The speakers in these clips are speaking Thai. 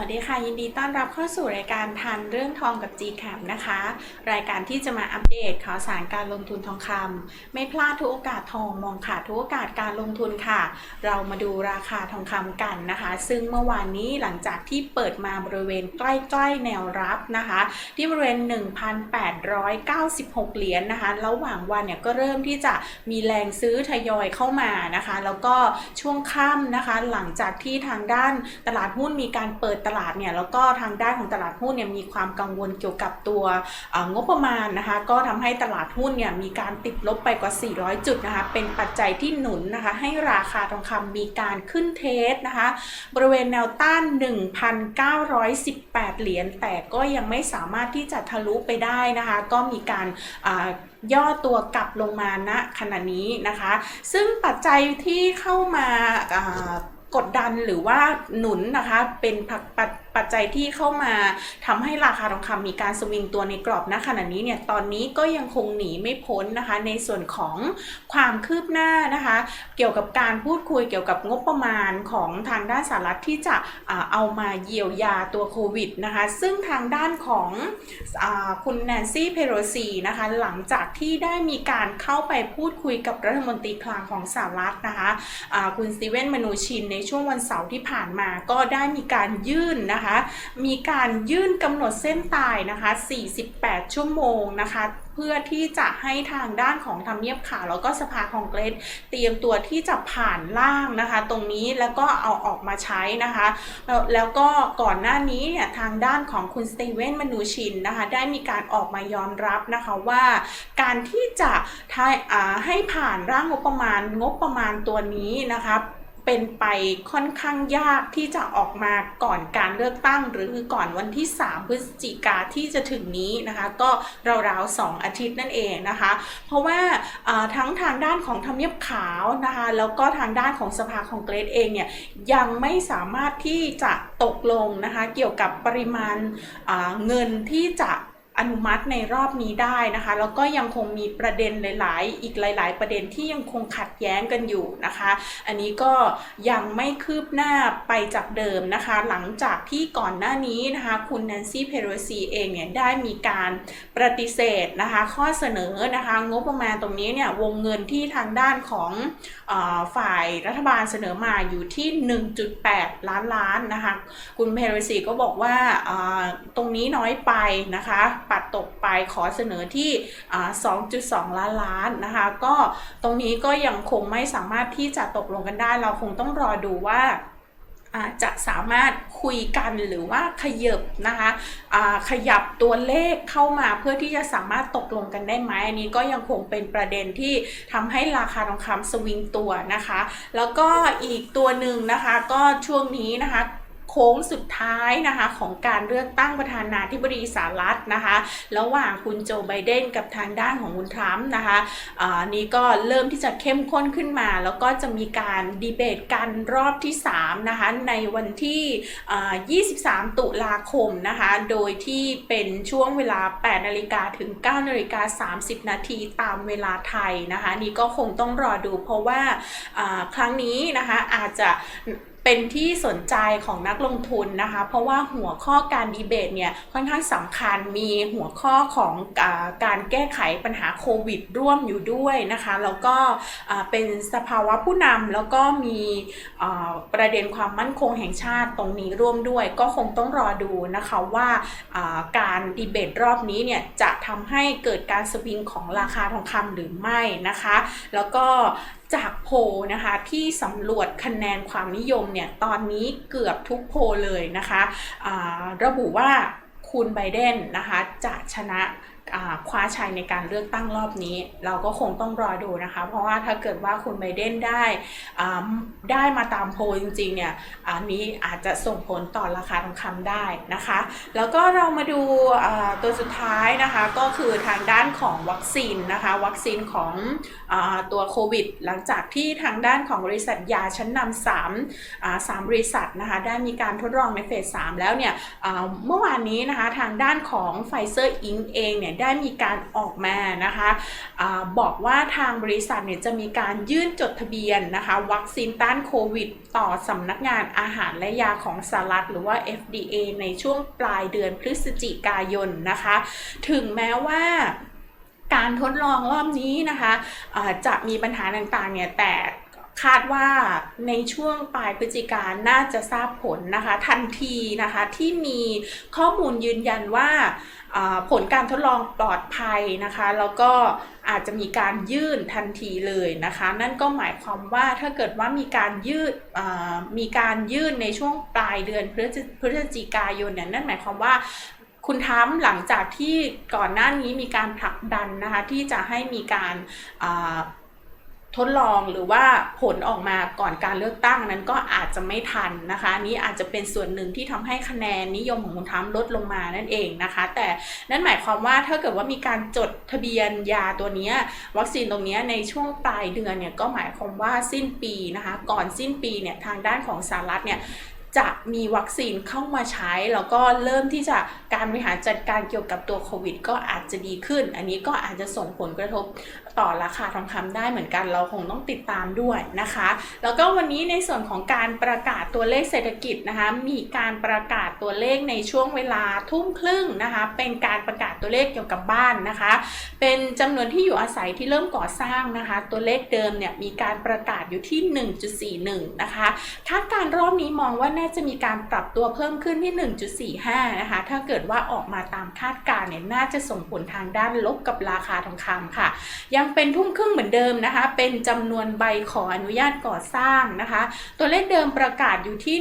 วัสดีค่ะ ยินดีต้อนรับเข้าสู่รายการทันเรื่องทองกับ g c a p นะคะ รายการที่จะมาอัปเดตข่าวสารการลงทุนทองคำไม่พลาดทุกโอกาสทองมองขาดทุกโอกาสการลงทุนค่ะ เรามาดูราคาทองคำกันนะคะ ซึ่งเมื่อวานนี้หลังจากที่เปิดมาบริเวณใกล้ๆแนวรับนะคะ ที่บริเวณ 1,896 เหรียญนนะคะระหว่างวันเนี่ยก็เริ่มที่จะมีแรงซื้อทยอยเข้ามานะคะ แล้วก็ช่วงค่ำนะคะ หลังจากที่ทางด้านตลาดหุ้นมีการเปิดตลาดเนี่ยแล้วก็ทางด้านของตลาดหุ้นเนี่ยมีความกังวลเกี่ยวกับตัวงบประมาณนะคะ ก็ทำให้ตลาดหุ้นเนี่ยมีการติดลบไปกว่า 400 จุดนะคะ เป็นปัจจัยที่หนุนนะคะ ให้ราคาทองคำมีการขึ้นเทสนะคะ บริเวณแนวต้าน 1,918 เหรียญ แต่ก็ยังไม่สามารถที่จะทะลุไปได้นะคะ ก็มีการย่อตัวกลับลงมาณขณะนี้นะคะ ซึ่งปัจจัยที่เข้ามา กดดันหรือว่าหนุนนะคะ เป็นปัจ ปัจจัยที่เข้ามาทำให้ราคาทองคำมีการสวิงตัวในกรอบณขณะนี้เนี่ยตอนนี้ก็ยังคงหนีไม่พ้นนะคะ ในส่วนของความคืบหน้านะคะ เกี่ยวกับการพูดคุยเกี่ยวกับงบประมาณของทางด้านสหรัฐที่จะเอามาเยียวยาตัวโควิดนะคะ ซึ่งทางด้านของอคุณแนนซี่เพโรซีนะคะ หลังจากที่ได้มีการเข้าไปพูดคุยกับรัฐมนตรีคลังของสหรัฐนะคะอ่าคุณสตีเวนมนูชินในช่วงวันเสาร์ที่ผ่านมาก็ได้มีการยื่นนะคะมีการยื่นกำหนดเส้นตายนะคะ 48 ชั่วโมงนะคะเพื่อที่จะให้ทางด้านของทำเนียบขาวแล้วก็สภาคองเกรสเตรียมตัวที่จะผ่านร่างนะคะ ตรงนี้แล้วก็เอาออกมาใช้นะคะ แล้วก็ก่อนหน้านี้เนี่ยทางด้านของคุณสตีเวนมนูชินนะคะ ได้มีการออกมายอมรับนะคะว่า การที่จะให้ผ่านร่างงบประมาณงบประมาณตัวนี้นะคะ เป็นไปค่อนข้างยากที่จะออกมาก่อนการเลือกตั้ง หรือก่อนวันที่ 3 พฤศจิกาที่จะถึงนี้นะคะ ก็ราวๆ 2 อาทิตย์นั่นเองนะคะ เพราะว่าทั้งทางด้านของทำเนียบขาวนะคะ แล้วก็ทางด้านของสภาคองเกรสเองเนี่ยยังไม่สามารถที่จะตกลงนะคะ เกี่ยวกับปริมาณเงินที่จะ อนุมัติในรอบนี้ได้นะคะ แล้วก็ยังคงมีประเด็นหลาย ๆ อีกหลาย ๆ ประเด็นที่ยังคงขัดแย้งกันอยู่นะคะ อันนี้ก็ยังไม่คืบหน้าไปจากเดิมนะคะ หลังจากที่ก่อนหน้านี้นะคะ คุณแนนซี่เพโรซีเองเนี่ยได้มีการปฏิเสธนะคะ ข้อเสนอนะคะ งบประมาณตรงนี้เนี่ยวงเงินที่ทางด้านของออฝ่ายรัฐบาลเสนอมาอยู่ที่ 1.8 ล้านล้านนะคะ คุณเพโรซีก็บอกว่าตรงนี้น้อยไปนะคะปัดตกไปขอเสนอที่ 2.2 ล้านล้านนะคะ ก็ตรงนี้ก็ยังคงไม่สามารถที่จะตกลงกันได้ เราคงต้องรอดูว่าจะสามารถคุยกันหรือว่าขยับนะคะอ่าขยับตัวเลขเข้ามาเพื่อที่จะสามารถตกลงกันได้ไหมอันนี้ก็ยังคงเป็นประเด็นที่ทำให้ราคาทองคำสวิงตัวนะคะ แล้วก็อีกตัวหนึ่งนะคะก็ช่วงนี้นะคะ โค้งสุดท้ายนะคะของการเลือกตั้งประธานาธิบดีสหรัฐนะคะระหว่างคุณโจไบเดนกับทางด้านของคุณทรัมป์นะคะอ่านี่ก็เริ่มที่จะเข้มข้นขึ้นมา แล้วก็จะมีการดีเบตกันรอบที่3นะคะในวันที่ 23 ตุลาคมนะคะโดยที่เป็นช่วงเวลา 8 นาฬิกาถึง 9 นาฬิกา 30 นาทีตามเวลาไทยนะคะนี่ก็คงต้องรอดูเพราะว่าครั้งนี้นะคะอาจจะ เป็นที่สนใจของนักลงทุนนะคะ เพราะว่าหัวข้อการดีเบตเนี่ยค่อนข้างสำคัญมีหัวข้อของอการแก้ไขปัญหาโควิดร่วมอยู่ด้วยนะคะ แล้วก็เป็นสภาวะผู้นำแล้วก็มีประเด็นความมั่นคงแห่งชาติตรงนี้ร่วมด้วย ก็คงต้องรอดูนะคะว่าอ่าการดีเบตรอบนี้เนี่ยจะทำให้เกิดการสวิงของราคาทองคำหรือไม่นะคะ แล้วก็จากโพลนะคะที่สำรวจคะแนนความนิยมเนี่ยตอนนี้เกือบทุกโพลเลยนะคะระบุว่าคุณไบเดนนะคะจะชนะ คว้าชัยในการเลือกตั้งรอบนี้ เราก็คงต้องรอดูนะคะ เพราะว่าถ้าเกิดว่าคุณไบเดนได้ได้มาตามโพลจริงๆเนี่ยอันนี้อาจจะส่งผลต่อราคาทองคำได้นะคะ แล้วก็เรามาดูตัวสุดท้ายนะคะก็คือทางด้านของวัคซีนนะคะ วัคซีนของอตัวโควิด หลังจากที่ทางด้านของบริษัทยาชั้นนำสามสามบริษัทนะคะได้มีการทดลองในเฟส3แล้วเนี่ยเมื่อวานนี้นะคะทางด้านของไฟเซอร์อิงเองเนี่ยได้มีการออกมานะคะอาบอกว่าทางบริษัทเนี่ยจะมีการยื่นจดทะเบียนนะคะวัคซีนต้านโควิด ต่อสำนักงานอาหารและยาของสหรัฐหรือว่า FDA ในช่วงปลายเดือนพฤศจิกายนนะคะ ถึงแม้ว่าการทดลองรอบนี้นะคะะจะมีปัญหาต่างๆเนี่ยแต่ คาดว่าในช่วงปลายพฤศจิกานน่าจะทราบผลนะคะ ทันทีนะคะที่มีข้อมูลยืนยันว่าผลการทดลองปลอดภัยนะคะ แล้วก็อาจจะมีการยื่นทันทีเลยนะคะ นั่นก็หมายความว่าถ้าเกิดว่ามีการยืดมีการยื่นในช่วงปลายเดือนพฤศจิกายนเนี่ยนั่นหมายความว่าคุณทั้มหลังจากที่ก่อนหน้านี้มีการผลักดันนะคะที่จะให้มีการ ทดลองหรือว่าผลออกมาก่อนการเลือกตั้งนั้นก็อาจจะไม่ทันนะคะนี้อาจจะเป็นส่วนหนึ่งที่ทำให้คะแนนนิยมของคุณทั้มลดลงมานั่นเองนะคะ แต่นั่นหมายความว่าถ้าเกิดว่ามีการจดทะเบียนยาตัวนี้วัคซีนตรงนี้ในช่วงปลายเดือนเนี่ยก็หมายความว่าสิ้นปีนะคะ ก่อนสิ้นปีเนี่ยทางด้านของสหรัฐเนี่ย จะมีวัคซีนเข้ามาใช้ แล้วก็เริ่มที่จะการบริหารจัดการเกี่ยวกับตัวโควิด ก็อาจจะดีขึ้น อันนี้ก็อาจจะส่งผลกระทบต่อราคาทองคำได้เหมือนกันเราคงต้องติดตามด้วยนะคะ แล้วก็วันนี้ในส่วนของการประกาศตัวเลขเศรษฐกิจนะคะมีการประกาศตัวเลขในช่วงเวลาทุ่มครึ่งนะคะเป็นการประกาศตัวเลขเกี่ยวกับบ้านนะคะ เป็นจำนวนที่อยู่อาศัยที่เริ่มก่อสร้างนะคะ ตัวเลขเดิมเนี่ยมีการประกาศอยู่ที่ 1.41 นะคะคาดการรอบนี้มองว่าน่าจะมีการปรับตัวเพิ่มขึ้นที่ 1.45 นะคะ ถ้าเกิดว่าออกมาตามคาดการเนี่ยน่าจะส่งผลทางด้านลบกับราคาทองคำค่ะ ยังเป็นทุ่มครึ่งเหมือนเดิมนะคะ เป็นจำนวนใบขออนุญาตก่อสร้างนะคะ ตัวเลขเดิมประกาศอยู่ที่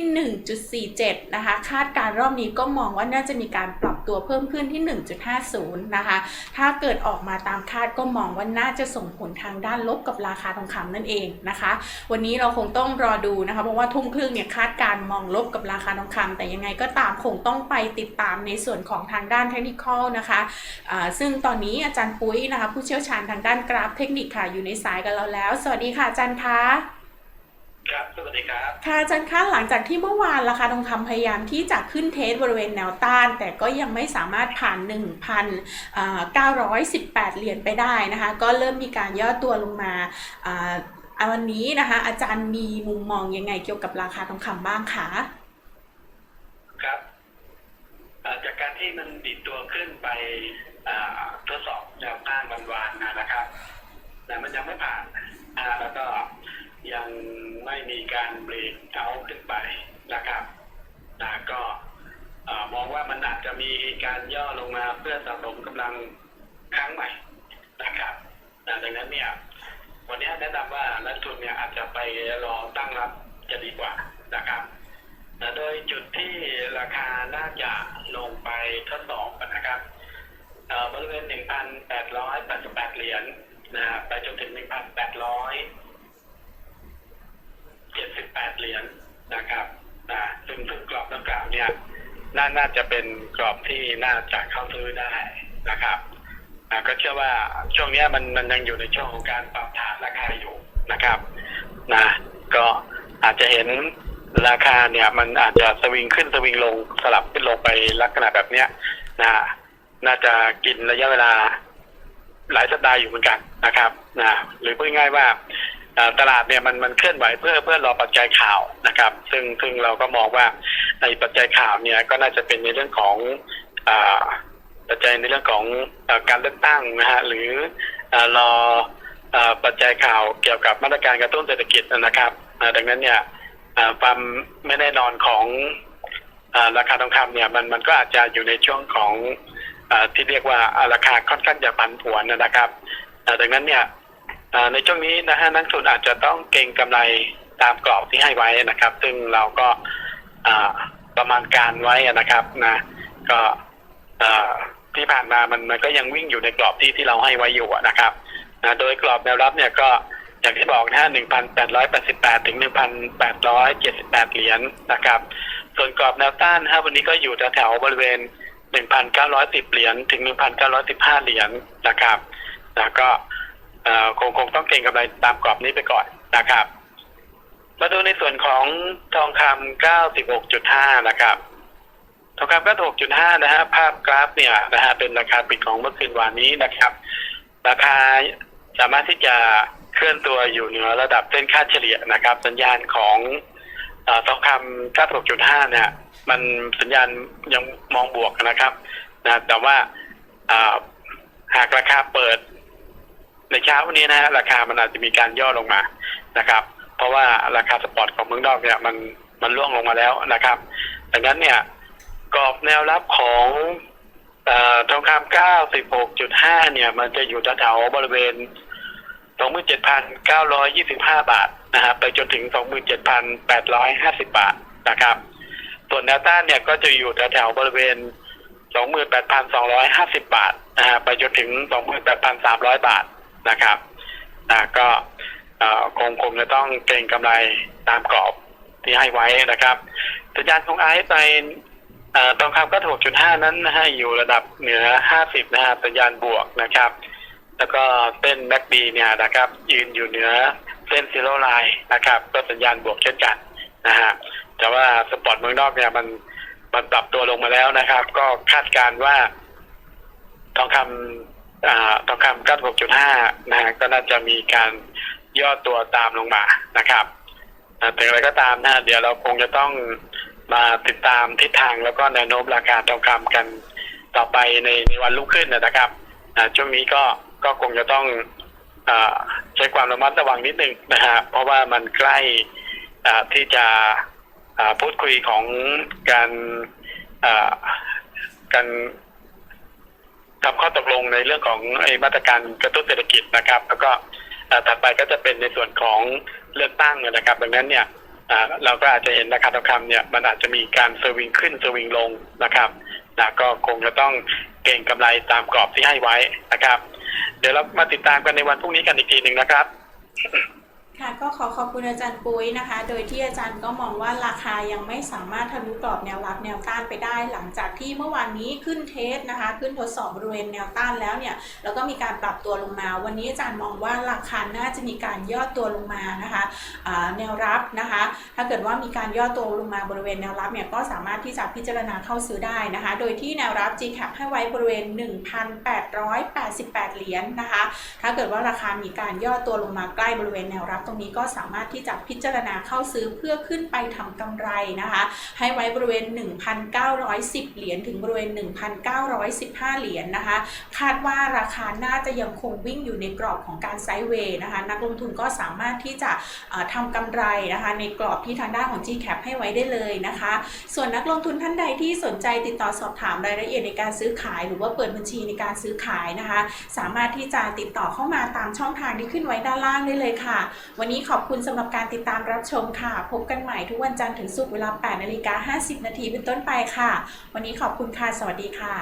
1.47 นะคะ คาดการรอบนี้ก็มองว่าน่าจะมีการปรับตัวเพิ่มขึ้นที่ 1.50 นะคะ ถ้าเกิดออกมาตามคาดก็มองว่าน่าจะส่งผลทางด้านลบกับราคาทองคำนั่นเองนะคะ วันนี้เราคงต้องรอดูนะคะ เพราะว่าทุ่มครึ่งเนี่ยคาดการมองลบกับราคาทองคำแต่ยังไงก็ตามคงต้องไปติดตามในส่วนของทางด้านเทคนิคนะคะะซึ่งตอนนี้อาจารย์ปุ้ยนะคะ ผู้เชี่ยวชาญทางด้านกราฟเทคนิคค่ะอยู่ในสายกับเราแล้ว สวัสดีค่ะอาจารย์คะครับสวัสดีครับค่ะอาจารย์คะหลังจากที่เมื่อวานราคาทองคำพยายามที่จะขึ้นเทสบริเวณแนวต้าน แต่ก็ยังไม่สามารถผ่าน 1,918 เหรียญไปได้นะคะ ก็เริ่มมีการย่อตัวลงมา วันนี้นะคะ อาจารย์มีมุมมองยังไงเกี่ยวกับราคาทองคำบ้างคะครับจากการที่มันดิดตัวขึ้นไปทดสอบแนวต้านวันวานนะครับ แต่มันยังไม่ผ่านแล้วก็ยังไม่มีการเบรกเอาขึ้นไปนะครับนะก็มองว่ามันอาจจะมีการย่อลงมาเพื่อสะสมกำลังครั้งใหม่นะครับดังนั้นเนี่ย วันนี้แนะนำว่านักทุนเนี่ยอาจจะไปรอตั้งรับจะดีกว่านะครับโดยจุดที่ราคาน่าจะลงไปทดสอบนะครับบริเวณ 1,888 เหรียญนะไปจนถึง 1,878 เหรียญนะครับนะซึ่งซึ่งกรอบดังกล่าวเนี่ยน่าน่าจะเป็นกรอบที่น่าจะเข้าซื้อได้นะครับ นะก็เชื่อว่าช่วงนี้มันมันยังอยู่ในช่วงของการปรับฐานราคาอยู่นะครับนะก็อาจจะเห็นราคาเนี่ยมันอาจจะสวิงขึ้นสวิงลงสลับขึ้นลงไปลักษณะแบบเนี้ยนะน่าจะกินระยะเวลาหลายสัปดาห์อยู่เหมือนกันนะครับนะหรือพูดง่ายว่าตลาดเนี่ยมันมันเคลื่อนไหวเพื่อเพื่อรอปัจจัยข่าวนะครับ ซึ่งซึ่งเราก็มองว่าในปัจจัยข่าวเนี่ยก็น่าจะเป็นในเรื่องของอ ปัจจัยในเรื่องของอการเลือกตั้งนะฮะหรือรอปัจจัยข่าวเกี่ยวกับมาตรการกระตุ้นเศรษฐกิจนะครับดังนั้นเนี่ยความไม่แน่นอนของราคาทองคำเนี่ยมันมันก็อาจจะอยู่ในช่วงของที่เรียกว่าราคาค่อนข้างจะผันผวนนะครับดังนั้นเนี่ยในช่วงนี้นะฮะนักทุนอาจจะต้องเก็งกำไรตามกรอบที่ให้ไว้นะครับ ซึ่งเราก็ประมาณการไว้นะครับนะก็ ที่ผ่านมามันมันก็ยังวิ่งอยู่ในกรอบที่ที่เราให้ไว้อยู่นะครับนะโดยกรอบแนวรับเนี่ยก็อย่างที่บอกนะฮะ1,888 ถึง 1,878 เหรียญนะครับ ส่วนกรอบแนวต้านฮะวันนี้ก็อยู่แถวบริเวณ 1,910 เหรียญ ถึง 1,915 เหรียญนะครับแล้วก็คงคงต้องเก็งกำไรตามกรอบนี้ไปก่อนนะครับ มาดูในส่วนของทองคำ96.5 นะครับ ทองคำก็ถูกจุดห้านะฮะภาพกราฟเนี่ยนะฮะเป็นราคาปิดของเมื่อคืนวานนี้นะครับ ราคาสามารถที่จะเคลื่อนตัวอยู่เหนือระดับเส้นค่าเฉลี่ยนะครับ สัญญาณของอทองคำ96.5เนี่ย มันสัญญาณยังมองบวกนะครับนะแต่ว่าอ่าหากราคาเปิด ในเช้าวันนี้นะฮะราคามันอาจจะมีการย่อลงมานะครับ เพราะว่าราคาสปอร์ตของเมืองนอกเนี่ยมันมันร่วงลงมาแล้วนะครับดังนั้นเนี่ย กรอบแนวรับของอทองคำ96.5 เนี่ย มันจะอยู่แถวๆบริเวณ 27,925 บาทนะครับไปจนถึง 27,850 บาทนะครับ ส่วนแนวต้านเนี่ยก็จะอยู่แถวๆบริเวณ 28,250 บาทนะฮะไปจนถึง 28,300 บาทนะครับนะก็คงคงจะต้องเก็งกำไรตามกรอบที่ให้ไว้นะครับสัญญาณของไอซ์ใน ทองคำก็ถูกจุดห้านั้นนะฮะอยู่ระดับเหนือ50นะฮะสัญญาณบวกนะครับ แล้วก็เส้นแม็กดีเนี่ยนะครับ ยืนอยู่เหนือเส้นซีโร่ไลน์นะครับ ก็สัญญาณบวกเช่นกันนะฮะแต่ว่าสปอร์ตเมืองนอกเนี่ยมันมันปรับตัวลงมาแล้วนะครับ ก็คาดการณ์ว่าทองคำอ่าทองคำ96.5นะฮะก็น่าจะมีการย่อตัวตามลงมานะครับแต่อย่างไรก็ตามนะฮะเดี๋ยวเราคงจะต้อง มาติดตามทิศทางแล้วก็แนวโน้มราคาทองคำกันต่อไปในในวันรุ่งขึ้นนะครับช่วงนี้ก็ก็คงจะต้องอใช้ความระมัดระวังนิดนึงนะฮะเพราะว่ามันใกล้ที่จะพูดคุยของการการทำข้อตกลงในเรื่องของไอ้มาตรการกระตุ้นเศรษฐกิจนะครับ แล้วก็ต่อถัดไปก็จะเป็นในส่วนของเลือกตั้งนะครับ ดังนั้นเนี่ย เราก็อาจจะเห็นราคาทองคำเนี่ยมันอาจจะมีการสวิงขึ้นสวิงลงนะครับนะก็คงจะต้องเก่งกำไรตามกรอบที่ให้ไว้นะครับ เดี๋ยวเรามาติดตามกันในวันพรุ่งนี้กันอีกทีหนึ่งนะครับ ค่ะก็ขอขอบคุณอาจารย์ปุ้ยนะคะ โดยที่อาจารย์ก็มองว่าราคายังไม่สามารถทะลุกรอบแนวรับแนวต้านไปได้ หลังจากที่เมื่อวานนี้ขึ้นเทสนะคะ ขึ้นทดสอบบริเวณแนวต้านแล้วเนี่ยแล้วก็มีการปรับตัวลงมา วันนี้อาจารย์มองว่าราคาน่าจะมีการย่อตัวลงมานะคะแนวรับนะคะ ถ้าเกิดว่ามีการย่อตัวลงมาบริเวณแนวรับเนี่ยก็สามารถที่จะพิจารณาเข้าซื้อได้นะคะ โดยที่แนวรับ GCAP ให้ไว้บริเวณ 1,888 เหรียญนะคะ ถ้าเกิดว่าราคามีการย่อตัวลงมาใกล้บริเวณแนวรับตรงนี้ก็สามารถที่จะพิจารณาเข้าซื้อเพื่อขึ้นไปทำกำไรนะคะ ให้ไว้บริเวณ 1,910 เหรียญถึงบริเวณ 1,915 เหรียญนะคะ คาดว่าราคาน่าจะยังคงวิ่งอยู่ในกรอบของการไซด์เวย์นะคะ นักลงทุนก็สามารถที่จะทำกำไรนะคะ ในกรอบที่ทางด้านของ GCAP ให้ไว้ได้เลยนะคะ ส่วนนักลงทุนท่านใดที่สนใจติดต่อสอบถามรายละเอียดในการซื้อขาย หรือว่าเปิดบัญชีในการซื้อขายนะคะ สามารถที่จะติดต่อเข้ามาตามช่องทางที่ขึ้นไว้ด้านล่างได้เลยค่ะวันนี้ขอบคุณสำหรับการติดตามรับชมค่ะ พบกันใหม่ทุกวันจันทร์ถึงศุกร์เวลา8นาฬิกา50 นาทีเป็นต้นไปค่ะ วันนี้ขอบคุณค่ะ สวัสดีค่ะ